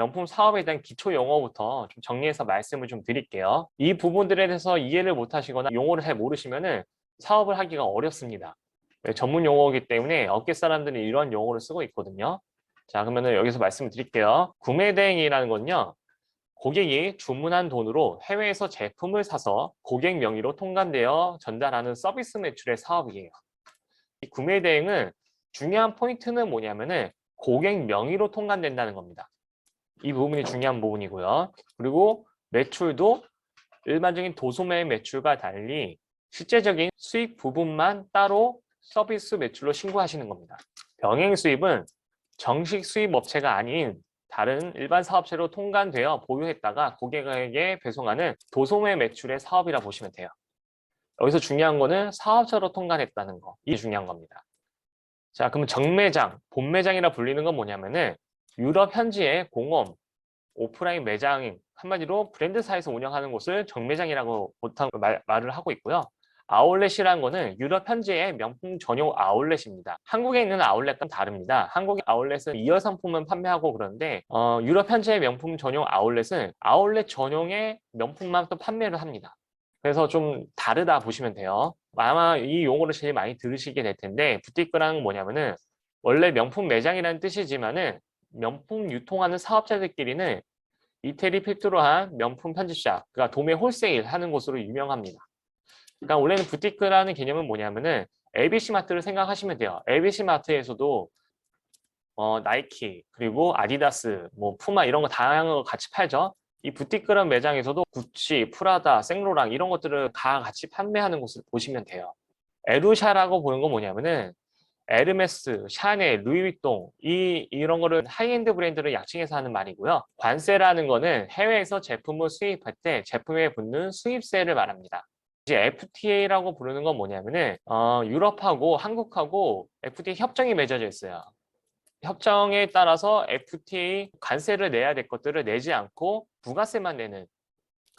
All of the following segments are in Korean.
명품 사업에 대한 기초 용어부터 좀 정리해서 말씀을 좀 드릴게요. 이 부분들에 대해서 이해를 못 하시거나 용어를 잘 모르시면은 사업을 하기가 어렵습니다. 네, 전문 용어이기 때문에 업계 사람들이 이런 용어를 쓰고 있거든요. 자, 그러면은 여기서 말씀을 드릴게요. 구매 대행이라는 건요. 고객이 주문한 돈으로 해외에서 제품을 사서 고객 명의로 통관되어 전달하는 서비스 매출의 사업이에요. 이 구매 대행은 중요한 포인트는 뭐냐면은 고객 명의로 통관된다는 겁니다. 이 부분이 중요한 부분이고요. 그리고 매출도 일반적인 도소매 매출과 달리 실제적인 수익 부분만 따로 서비스 매출로 신고하시는 겁니다. 병행 수입은 정식 수입 업체가 아닌 다른 일반 사업체로 통관되어 보유했다가 고객에게 배송하는 도소매 매출의 사업이라 보시면 돼요. 여기서 중요한 거는 사업자로 통관했다는 거. 이게 중요한 겁니다. 자, 그러면 정매장, 본매장이라 불리는 건 뭐냐면은 유럽 현지의 공업, 오프라인 매장, 한마디로 브랜드사에서 운영하는 곳을 정매장이라고 보통 말, 말을 하고 있고요. 아울렛이라는 거는 유럽 현지의 명품 전용 아울렛입니다. 한국에 있는 아울렛과 다릅니다. 한국의 아울렛은 이어 상품을 판매하고 그러는데 어, 유럽 현지의 명품 전용 아울렛은 아울렛 전용의 명품만 또 판매를 합니다. 그래서 좀 다르다 보시면 돼요. 아마 이 용어를 제일 많이 들으시게 될 텐데 부티크란 뭐냐면은 원래 명품 매장이라는 뜻이지만은 명품 유통하는 사업자들끼리는 이태리 필두로 한 명품 편집샵, 그러니까 도매 홀세일 하는 곳으로 유명합니다. 그러니까 원래는 부티크라는 개념은 뭐냐면은 ABC 마트를 생각하시면 돼요. ABC 마트에서도 어, 나이키 그리고 아디다스, 뭐 푸마 이런 거 다양한 거 같이 팔죠. 이 부티크란 매장에서도 구찌, 프라다, 생로랑 이런 것들을 다 같이 판매하는 곳을 보시면 돼요. 에루샤라고 보는 건 뭐냐면은 에르메스, 샤넬, 루이비통 이 이런 거를 하이엔드 브랜드를 약칭해서 하는 말이고요. 관세라는 거는 해외에서 제품을 수입할 때 제품에 붙는 수입세를 말합니다. 이제 FTA라고 부르는 건 뭐냐면은 어, 유럽하고 한국하고 FTA 협정이 맺어져 있어요. 협정에 따라서 FTA 관세를 내야 될 것들을 내지 않고 부가세만 내는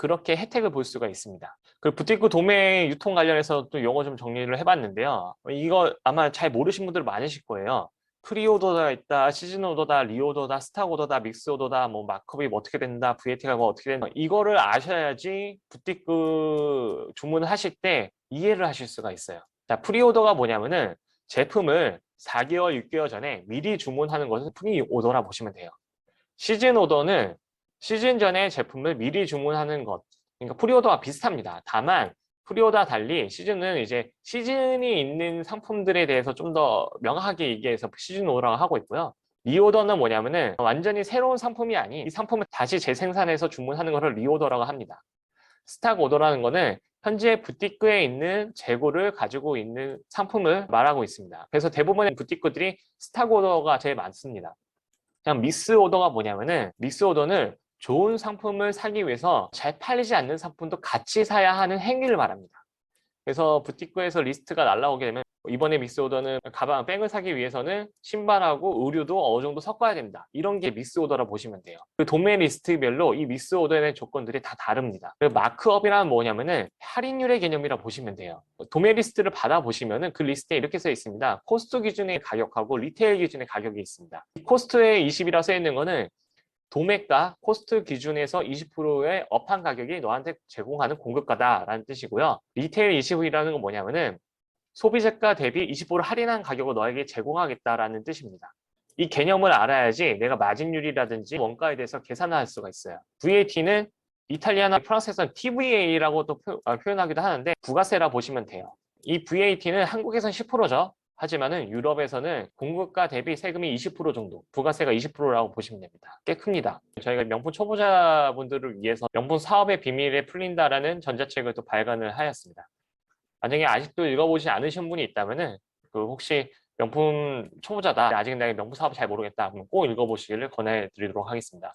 그렇게 혜택을 볼 수가 있습니다. 그 부티크 도매 유통 관련해서 또 용어 좀 정리를 해봤는데요. 이거 아마 잘 모르신 분들 많으실 거예요. 프리오더가 있다, 시즌 오더다, 리오더다, 스탁 오더다, 믹스 오더다, 뭐 마크업이 뭐 어떻게 된다, VAT가 뭐 어떻게 된다. 이거를 아셔야지 부티크 주문을 하실 때 이해를 하실 수가 있어요. 자, 프리오더가 뭐냐면은 제품을 4개월, 6개월 전에 미리 주문하는 것을 프리오더라 보시면 돼요. 시즌 오더는 시즌 전에 제품을 미리 주문하는 것. 그러니까 프리오더와 비슷합니다. 다만 프리오더와 달리 시즌은 이제 시즌이 있는 상품들에 대해서 좀 더 명확하게 얘기해서 시즌 오더라고 하고 있고요. 리오더는 뭐냐면은 완전히 새로운 상품이 아닌 이 상품을 다시 재생산해서 주문하는 것을 리오더라고 합니다. 스탁 오더라는 거는 현재 부티크에 있는 재고를 가지고 있는 상품을 말하고 있습니다. 그래서 대부분의 부티크들이 스탁 오더가 제일 많습니다. 그냥 미스 오더가 뭐냐면은 미스 오더는 좋은 상품을 사기 위해서 잘 팔리지 않는 상품도 같이 사야 하는 행위를 말합니다. 그래서 부티크에서 리스트가 날라오게 되면 이번에 미스 오더는 가방, 백을 사기 위해서는 신발하고 의류도 어느 정도 섞어야 된다. 이런 게 미스 오더라 보시면 돼요. 그 도매 리스트별로 이 미스 오더의 조건들이 다 다릅니다. 그 마크업이란 뭐냐면은 할인율의 개념이라 보시면 돼요. 도매 리스트를 받아보시면은 그 리스트에 이렇게 써 있습니다. 코스트 기준의 가격하고 리테일 기준의 가격이 있습니다. 코스트에 20이라 써 있는 거는 도매가 코스트 기준에서 20%의 업한 가격이 너한테 제공하는 공급가다라는 뜻이고요. 리테일 20이라는 건 뭐냐면은 소비재가 대비 20% 할인한 가격을 너에게 제공하겠다라는 뜻입니다. 이 개념을 알아야지 내가 마진율이라든지 원가에 대해서 계산을 할 수가 있어요. VAT는 이탈리아나 프랑스에서는 TVA라고 또 표, 아, 표현하기도 하는데 부가세라 보시면 돼요. 이 VAT는 한국에서는 10%죠. 하지만은 유럽에서는 공급가 대비 세금이 20% 정도, 부가세가 20%라고 보시면 됩니다. 꽤 큽니다. 저희가 명품 초보자분들을 위해서 명품 사업의 비밀에 풀린다라는 전자책을 또 발간을 하였습니다. 만약에 아직도 읽어보지 않으신 분이 있다면은 그 혹시 명품 초보자다, 아직 내가 명품 사업 잘 모르겠다, 그럼 꼭 읽어보시기를 권해드리도록 하겠습니다.